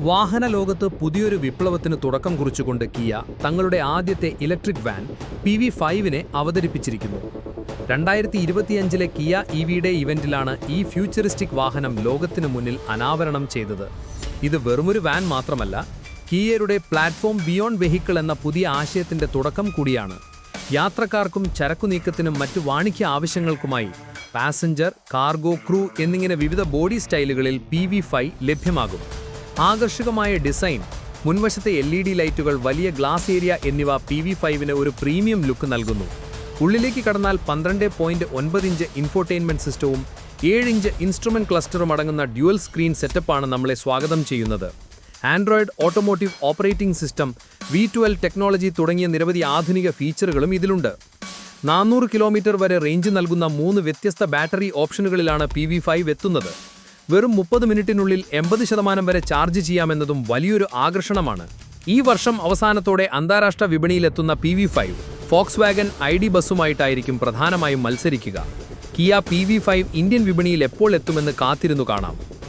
വാഹന ലോകത്ത് പുതിയൊരു വിപ്ലവത്തിന് തുടക്കം കുറിച്ചുകൊണ്ട് കിയ തങ്ങളുടെ ആദ്യത്തെ ഇലക്ട്രിക് വാൻ പി വി ഫൈവിനെ അവതരിപ്പിച്ചിരിക്കുന്നു. രണ്ടായിരത്തി ഇരുപത്തിയഞ്ചിലെ കിയ ഇ വിയുടെ ഇവന്റിലാണ് ഈ ഫ്യൂച്ചറിസ്റ്റിക് വാഹനം ലോകത്തിന് മുന്നിൽ അനാവരണം ചെയ്തത്. ഇത് വെറുമൊരു വാൻ മാത്രമല്ല കിയയുടെ പ്ലാറ്റ്ഫോം ബിയോണ്ട് വെഹിക്കിൾ എന്ന പുതിയ ആശയത്തിന്റെ തുടക്കം കൂടിയാണ്. യാത്രക്കാർക്കും ചരക്കു നീക്കത്തിനും മറ്റു വാണിജ്യ ആവശ്യങ്ങൾക്കുമായി പാസഞ്ചർ കാർഗോ ക്രൂ എന്നിങ്ങനെ വിവിധ ബോഡി സ്റ്റൈലുകളിൽ പി വി ലഭ്യമാകും. ആകർഷകമായ ഡിസൈൻ മുൻവശത്തെ എൽ ഇ ഡി ലൈറ്റുകൾ വലിയ ഗ്ലാസ് ഏരിയ എന്നിവ പി വി ഫൈവിന് ഒരു പ്രീമിയം ലുക്ക് നൽകുന്നു. ഉള്ളിലേക്ക് കടന്നാൽ പന്ത്രണ്ട് പോയിന്റ് ഒൻപത് ഇഞ്ച് ഇൻഫോർടൈൻമെന്റ് സിസ്റ്റവും ഏഴ് ഇഞ്ച് ഇൻസ്ട്രുമെന്റ് ക്ലസ്റ്ററും അടങ്ങുന്ന ഡ്യുവൽ സ്ക്രീൻ സെറ്റപ്പാണ് നമ്മളെ സ്വാഗതം ചെയ്യുന്നത്. Android automotive operating system V twelve technology തുടങ്ങിയ നിരവധി ആധുനിക ഫീച്ചറുകളും ഇതിലുണ്ട്. നാനൂറ് കിലോമീറ്റർ വരെ റേഞ്ച് നൽകുന്ന മൂന്ന് വ്യത്യസ്ത ബാറ്ററി ഓപ്ഷനുകളിലാണ് പി വി ഫൈവ് എത്തുന്നത്. വെറും മുപ്പത് മിനിറ്റിനുള്ളിൽ എൺപത് ശതമാനം വരെ ചാർജ് ചെയ്യാമെന്നതും വലിയൊരു ആകർഷണമാണ്. ഈ വർഷം അവസാനത്തോടെ അന്താരാഷ്ട്ര വിപണിയിലെത്തുന്ന P V five Volkswagen I D ബസ്സുമായിട്ടായിരിക്കും പ്രധാനമായും മത്സരിക്കുക. Kia P V five Indian വിപണിയിൽ എപ്പോൾ എത്തുമെന്ന് കാത്തിരുന്നു കാണാം.